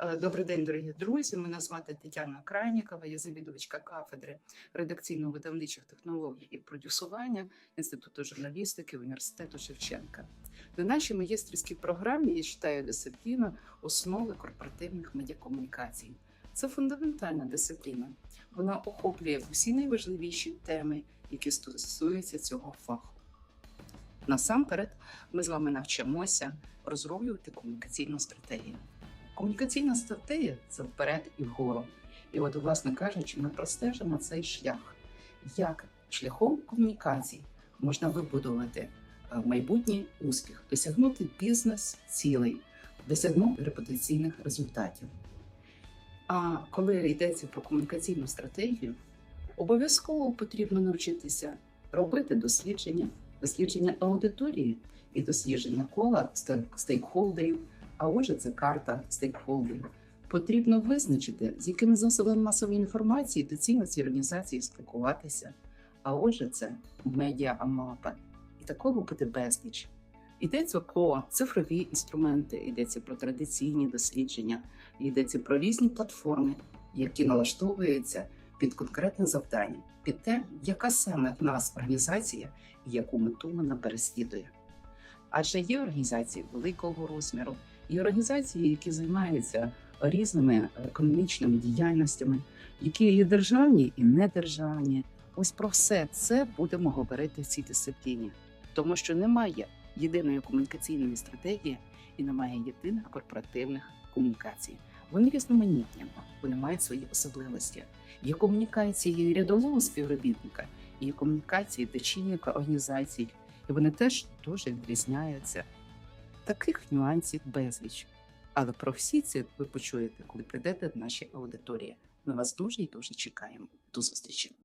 Е, Добрий день, дорогі друзі. Мене звати Тетяна Крайнікова, я завідувачка кафедри редакційно-видавничих технологій і продюсування Інституту журналістики університету Шевченка. На нашій магістрській програмі я читаю дисципліну основи корпоративних медіакомунікацій. Це фундаментальна дисципліна. Вона охоплює всі найважливіші теми, які стосуються цього фаху. Насамперед, ми з вами навчимося розроблювати комунікаційну стратегію. Комунікаційна стратегія це вперед і вгору. І от, власне кажучи, ми простежимо цей шлях, як шляхом комунікацій можна вибудувати е, майбутній успіх, досягнути бізнес-цілей, досягнути репутаційних результатів. А коли йдеться про комунікаційну стратегію, обов'язково потрібно навчитися робити дослідження, дослідження аудиторії і дослідження кола стейкхолдерів. А отже, це карта стейкхолдерів. Потрібно визначити, з якими засобами масової інформації доцільно ці організації спілкуватися. А отже, це медіа-мапа. І такого буде безліч. Йдеться про цифрові інструменти, йдеться про традиційні дослідження, йдеться про різні платформи, які налаштовуються під конкретне завдання, під те, яка саме в нас організація і яку мету вона переслідує. Адже є організації великого розміру, і організації, які займаються різними економічними діяльностями, які є державні і недержавні. Ось про все це будемо говорити в цій дисципліні, тому що немає єдиної комунікаційної стратегії і немає єдиних корпоративних комунікацій. Вони різноманітні, вони мають свої особливості. Є комунікації рядового співробітника, є комунікації дочільника організацій, і вони теж дуже відрізняються. Таких нюансів безліч. Але про всі ці ви почуєте, коли прийдете в наші аудиторії. Ми вас дуже і дуже чекаємо. До зустрічі!